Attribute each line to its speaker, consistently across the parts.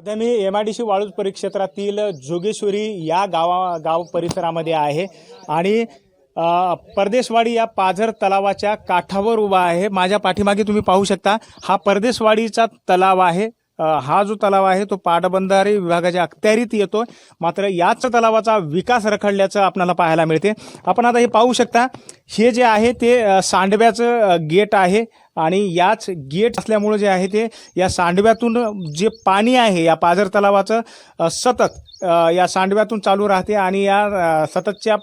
Speaker 1: सध्या मी M I D C Waluj परिक्षेत्रातील Jogeshwari या गावा गाव परिसरामध्ये आहे. आणि परदेशवाडी या पाझर तलावाच्या काठावर उभा आहे. माझ्या पाठीमागे तुम्ही पाहू शकता. हा परदेशवाडीचा तलाव आहे. हा जो तलाव आहे तो पाटबंधारे विभागाच्या अखत्यारीत येतो मात्र याच तलावाचा विकास रखडल्याचं आपल्याला पाहायला मिळते. आपण आता हे पाहू शकता हे जे आहे ते सांडव्याचं गेट आहे आणि याच गेट असल्यामुळे जे आहे ते या सांडव्यातून जे पाणी आहे या पाझर तलावाचं सतत या सांडव्यातून चालू राहते आणि या सततच्या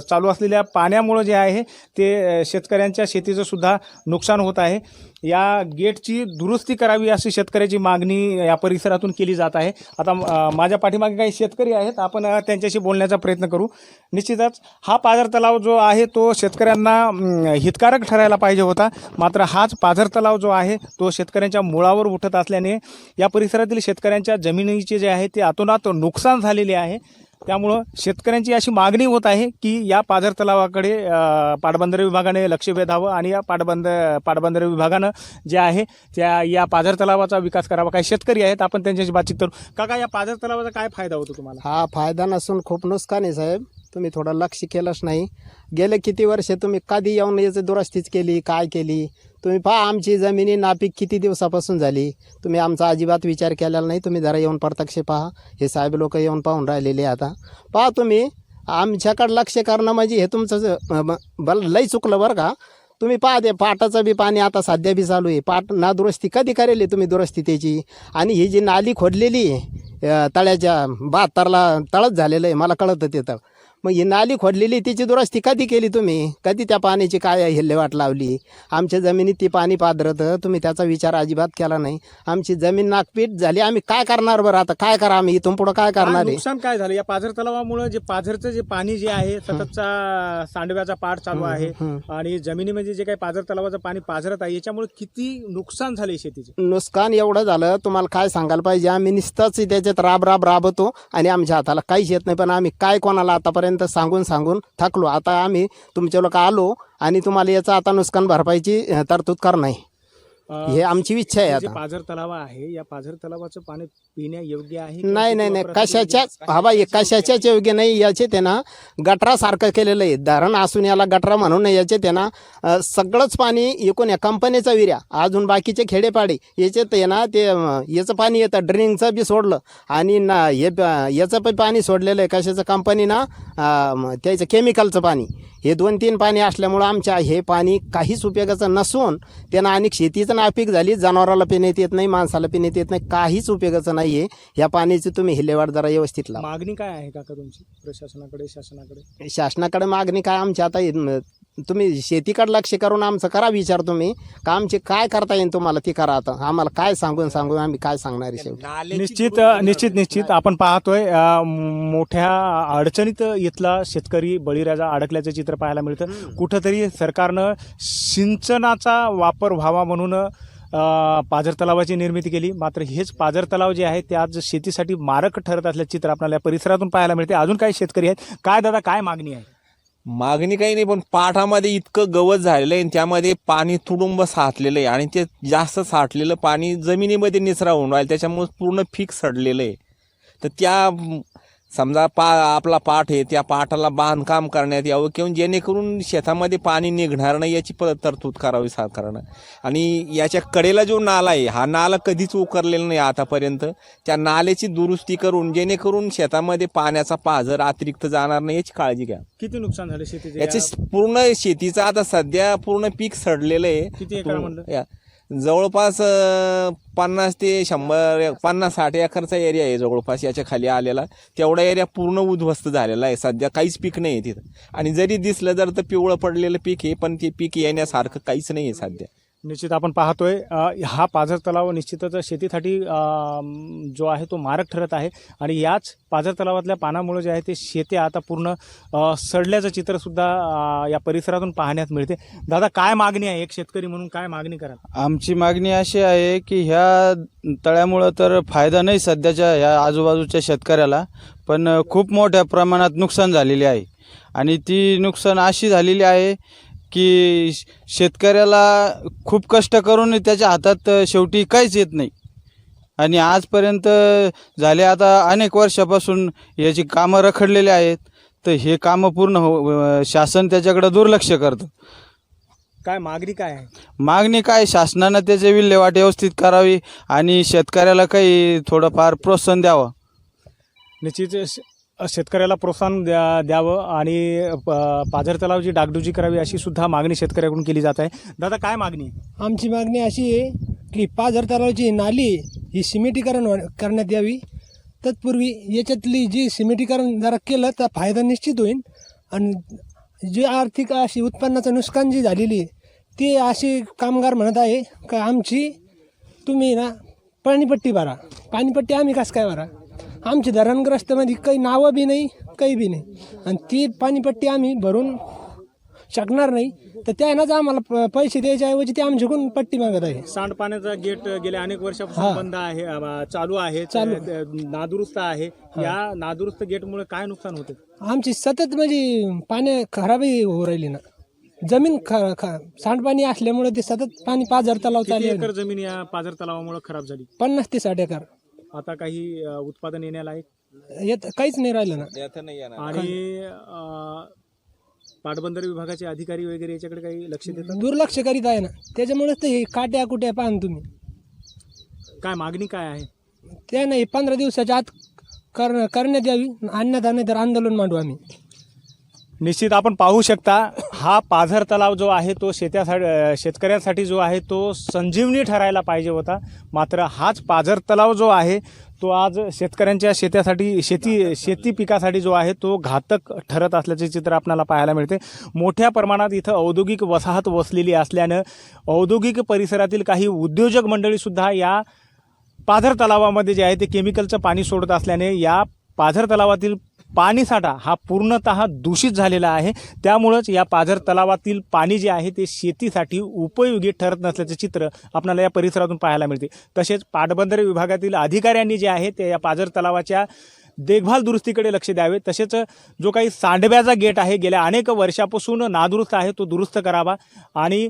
Speaker 1: चालू असलेल्या पाण्यामुळं जे आहे ते शेतकऱ्यांच्या शेतीचं सुद्धा नुकसान होत आहे. या गेटची दुरुस्ती करावी अशी शेतकऱ्याची मागणी या परिसरातून केली जात आहे. आता माझ्या पाठीमागे काही शेतकरी आहेत. आपण त्यांच्याशी बोलण्याचा प्रयत्न करू. निश्चितच हा पाझर तलाव जो आहे तो शेतकऱ्यांना हितकारक ठरायला पाहिजे होता. मात्र हाच पाझर तलाव जो आहे तो शेतकऱ्यांच्या मुळावर उठत असल्याने या परिसरातील शेतकऱ्यांच्या जमिनीचे जे आहे ते अतोनात नुकसान झालेले आहे. त्यामुळं शेतकऱ्यांची अशी मागणी होत आहे की या पाझर तलावाकडे पाटबंधारे विभागाने लक्ष वेधावं आणि या पाटबंध पाटबंधारे विभागानं जे आहे त्या या पाझर तलावाचा विकास करावा. काही शेतकरी आहेत आपण त्यांच्याशी बातचीत करू. काका या पाझर तलावाचा काय फायदा होतो तुम्हाला?
Speaker 2: हा फायदा नसून खूप नुकसान आहे साहेब. तुम्ही थोडं लक्ष केलंच नाही. गेले किती वर्षे तुम्ही कधी येऊन याचं दुरुस्तीच केली काय केली? तुम्ही पहा आमची जमिनी नापीक किती दिवसापासून झाली? तुम्ही आमचा अजिबात विचार केलेला नाही. तुम्ही जरा येऊन प्रत्यक्ष पहा. हे साहेब लोक येऊन पाहून राहिलेले आता. पहा तुम्ही आमच्याकडं लक्ष करणं म्हणजे हे तुमचं ज- बल लई चुकलं बरं का? तुम्ही पहा ते पाटाचं बी पाणी आता सध्या बी चालू आहे. पाट ना दुरुस्ती कधी करेल तुम्ही दुरुस्ती त्याची? आणि ही जी नाली खोदलेली आहे तळ्याच्या बहात्तरला तळच झालेलं आहे मला कळतं ते तर मग ही नाली खोदलेली तिची दुरुस्ती कधी केली तुम्ही? कधी त्या पाण्याची काय हेल्लेवाट लावली? आमच्या जमिनीत ती पाणी पादरतं तुम्ही त्याचा विचार अजिबात केला नाही. आमची जमीन नागपीट झाली. आम्ही काय करणार बरं आता? काय करा आम्ही? इथून पुढं काय करणार आहे?
Speaker 1: नुकसान काय झालं? या पाझर तलावामुळे जे पाझरचं जे पाणी जे आहे सततचा सांडव्याचा पाठ चालू आहे. आणि जमिनीमध्ये जे काही पाझर तलावाचं पाणी पाझरत आहे याच्यामुळे किती नुकसान झाले शेतीचे?
Speaker 2: नुकसान एवढं झालं तुम्हाला काय सांगायला पाहिजे? आम्ही नुसतंच त्याच्यात राब राब राबतो आणि आमच्या हाताला काहीच येत नाही. पण आम्ही काय कोणाला आतापर्यंत सांगून सांगून थकलो. आता आम्ही तुमच्या लोक आलो आणि तुम्हाला याचं आता नुकसान भरपाईची तरतूद करणार
Speaker 1: नाही.
Speaker 2: हे आमची इच्छा आहे
Speaker 1: हे जे
Speaker 2: आता.
Speaker 1: पाझर तलाव आहे या पाझर तलावाचं पाणी पिण्या योग्य आहे का?
Speaker 2: नाही नाही नाही.
Speaker 1: वापरासाठी
Speaker 2: कशाच्याच? हवा हे कशाच्याच योग्य नाही याचे ते ना गटरासारखं केलेलं आहे. धरण असून याला गटरा म्हणून याचे ते ना अं, सगळंच पाणी एकूण या कंपनीचा विर्या. अजून बाकीचे खेडेपाडे याचे ते ना ते अं, याचं पाणी येतं. ड्रिंकचं बी सोडलं. आणि ना हे प- याचं पण पाणी सोडलेलं आहे. कशाचं? कंपनी ना अं, त्याचं केमिकलचं पाणी. हे दोन तीन पाणी असल्यामुळं आमच्या हे पाणी काहीच उपयोगाचं नसून त्यानं अनेक शेतीचं नापीक झाली जनावराला पिण्यात येत नाही माणसाला पिण्यात येत नाही काहीच उपयोगाचं नाही आहे या पाण्याची तुम्ही हिलेवाट जरा व्यवस्थित लावा.
Speaker 1: मागणी काय आहे काका तुमची? प्रशासनाकडे शासनाकडे?
Speaker 2: शासनाकडे मागणी काय आमची आता तुम्ही शेतीकडे लक्ष करून आमचं करा विचार तुम्ही. का आमची काय करता येईल तुम्हाला ती करा आता. आम्हाला काय सांगून सांगून आम्ही काय सांगणार आहे शेवटी.
Speaker 1: निश्चित निश्चित निश्चित. आपण पाहतोय अ, मोठ्या अडचणीत इथला शेतकरी बळीराजा अडकल्याचं चित्र पाहायला मिळतं. कुठंतरी सरकारनं सिंचनाचा वापर व्हावा म्हणून अ, पाझर तलावाची निर्मिती केली. मात्र हेच पाझर तलाव जे आहे ते आज शेतीसाठी मारक ठरत असल्याचं चित्र आपल्याला या परिसरातून पाहायला मिळते. अजून काही शेतकरी आहेत. काय दादा काय मागणी आहे?
Speaker 3: मागणी काही नाही पण पाठामध्ये इतकं गवत झालेलं आहे आणि त्यामध्ये पाणी तुडुंब साठलेलं आहे आणि ते जास्त साठलेलं पाणी जमिनीमध्ये निचरा होऊन राहिलं त्याच्यामुळे पूर्ण पीक सडलेलं आहे. तर त्या समजा पा आपला पाठ आहे त्या पाठाला बांधकाम करण्यात यावं किंवा जेणेकरून शेतामध्ये पाणी निघणार नाही याची प तरतूद करावी सरकारनं आणि याच्या कडेला जो नाला आहे हा नाला कधीच उकरलेला नाही आतापर्यंत. त्या नाल्याची दुरुस्ती करून जेणेकरून शेतामध्ये पाण्याचा पाझर अतिरिक्त जाणार नाही याची काळजी घ्या.
Speaker 1: किती नुकसान झाले शेतीचे?
Speaker 3: याचे पूर्ण शेतीचं आता सध्या पूर्ण पीक सडलेलं आहे.
Speaker 1: किती
Speaker 3: जवळपास पन्नास ते शंभर पन्नास साठ एकरचा एरिया आहे जवळपास याच्या खाली आलेला. तेवढा एरिया पूर्ण उद्ध्वस्त झालेला आहे. सध्या काहीच पीक नाही आहे तिथं. आणि जरी दिसलं जर तर पिवळं पडलेलं पीक आहे पण ते पीक येण्यासारखं काहीच नाही आहे सध्या.
Speaker 1: निश्चित आपण पाहतोय. हा पाझर तलाव निश्चितच शेतीसाठी जो आहे तो मारक ठरत आहे आणि याच पाझर तलावातल्या पानामुळे जे आहे ते शेती आता पूर्ण सडल्याचं चित्रसुद्धा या परिसरातून पाहण्यात मिळते. दादा काय मागणी आहे एक शेतकरी म्हणून? काय मागणी करा
Speaker 4: आमची मागणी अशी आहे की ह्या तळ्यामुळं तर फायदा नाही सध्याच्या ह्या आजूबाजूच्या शेतकऱ्याला पण खूप मोठ्या प्रमाणात नुकसान झालेले आहे. आणि ती नुकसान अशी झालेली आहे की शेतकऱ्याला खूप कष्ट करून त्याच्या हातात शेवटी काहीच येत नाही. आणि आजपर्यंत झाले आता अनेक वर्षापासून याची कामं रखडलेली आहेत. तर हे कामं पूर्ण हो शासन त्याच्याकडे दुर्लक्ष करतं.
Speaker 1: काय मागणी काय आहे?
Speaker 4: मागणी काय? शासनानं त्याचे विल्हेवाट व्यवस्थित करावी आणि शेतकऱ्याला काही थोडंफार प्रोत्साहन द्यावं.
Speaker 1: निश्चित श- शेतकऱ्याला प्रोत्साहन द्या द्यावं आणि प- पाझर तलावाची डागडुजी करावी अशी सुद्धा मागणी शेतकऱ्याकडून केली जात आहे. दादा काय मागणी?
Speaker 5: आमची मागणी अशी आहे की पाझर तलावाची नाली ही सिमेंटीकरण व- करण्यात यावी. तत्पूर्वी याच्यातली जी सिमेंटीकरण जरा केलं तर फायदा निश्चित होईल. आणि जे आर्थिक अशी उत्पन्नाचं नुकसान जी झालेली आहे ती अशी कामगार म्हणत आहे का आमची तुम्ही ना पाणीपट्टी भरा. पाणीपट्टी आम्ही कसं काय भरा? आमची धरणग्रस्तमध्ये काही नावं बी नाही काही बी नाही. आणि ती पाणीपट्टी आम्ही भरून शकणार नाही. तर त्यानंच आम्हाला प- पैसे द्यायच्या ऐवजी ते आमच्याकडून पट्टी मागत आहे.
Speaker 1: सांडपाण्याचा गेट गेल्या अनेक वर्षापासून
Speaker 5: हा.
Speaker 1: बंद आहे अ, चालू आहे
Speaker 5: चालू.
Speaker 1: त- नादुरुस्त आहे. या नादुरुस्त गेटमुळे काय नुकसान होते?
Speaker 5: आमची सतत म्हणजे पाणी खराबही होऊ राहिली ना. जमीन ख ख सांडपाणी असल्यामुळे ते सतत पाणी पाझर तलाव
Speaker 1: किती
Speaker 5: चालू
Speaker 1: एकर जमीन या पाझर तलावामुळे खराब झाली?
Speaker 5: पन्नास ते साठ एकर.
Speaker 1: आता काही अ, उत्पादन येण्याला आहे
Speaker 5: येत काहीच नाही राहिलं ना.
Speaker 1: आणि अ, पाटबंदर विभागाचे अधिकारी वगैरे याच्याकडे काही लक्ष देतात?
Speaker 5: दुर्लक्ष करीत आहे ना. त्याच्यामुळेच तर हे काट्या कुट्या पाहन तुम्ही.
Speaker 1: काय मागणी काय आहे?
Speaker 5: त्या नाही पंधरा दिवसाच्या आत कर करण्यात यावी आणण्यात नाही तर आंदोलन मांडू आम्ही.
Speaker 1: निश्चित आपण पाहू शकता हा पाझर तलाव जो आहे तो शेत्यासाठी शेतकऱ्यांसाठी जो आहे तो संजीवनी ठरायला पाहिजे होता. मात्र हाच पाझर तलाव जो आहे तो आज शेतकऱ्यांच्या शेत्यासाठी शेती शेती पिकासाठी जो आहे तो घातक ठरत असल्याचे चित्र आपल्याला पाहायला मिळते. मोठ्या प्रमाणात इथं औद्योगिक वसाहत वसलेली असल्यानं औद्योगिक परिसरातील काही उद्योजक मंडळीसुद्धा या पाझर तलावामध्ये जे आहे ते केमिकलचं पाणी सोडत असल्याने या पाझर तलावातील पाणीसाठा हा पूर्णतः दूषित झालेला आहे. त्यामुळंच या पाझर तलावातील पाणी जे आहे ते शेतीसाठी उपयोगी ठरत नसल्याचे चित्र आपल्याला या परिसरातून पाहायला मिळते. तसेच पाटबंदर विभागातील अधिकाऱ्यांनी जे आहे ते या पाझर तलावाच्या देखभाल दुरुस्तीकडे लक्ष द्यावे. तसेच जो काही सांडव्याचा गेट आहे गेल्या अनेक वर्षापासून नादुरुस्त आहे तो दुरुस्त करावा. आणि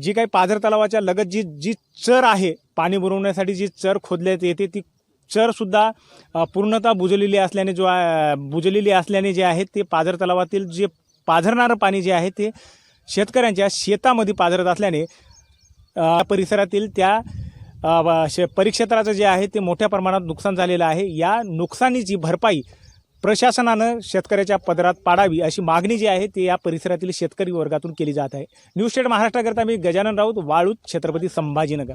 Speaker 1: जी काही पाझर तलावाच्या लगत जी जी चर आहे पाणी बुरवण्यासाठी जी चर खोदल्यात येते ती चरसुद्धा पूर्णतः बुजलेली असल्याने जो बुजलेली असल्याने जे आहे ते पाझर तलावातील जे पाझरणारं पाणी जे आहे ते शेतकऱ्यांच्या शेतामध्ये पाझरत असल्याने परिसरातील त्या शे परिक्षेत्राचं जे आहे ते मोठ्या प्रमाणात नुकसान झालेलं आहे. या नुकसानीची भरपाई प्रशासनानं शेतकऱ्याच्या पदरात पाडावी अशी मागणी जी आहे ती या परिसरातील शेतकरी वर्गातून केली जात आहे. न्यूज स्टेट महाराष्ट्राकरता मी गजानन राऊत वाळूत छत्रपती संभाजीनगर.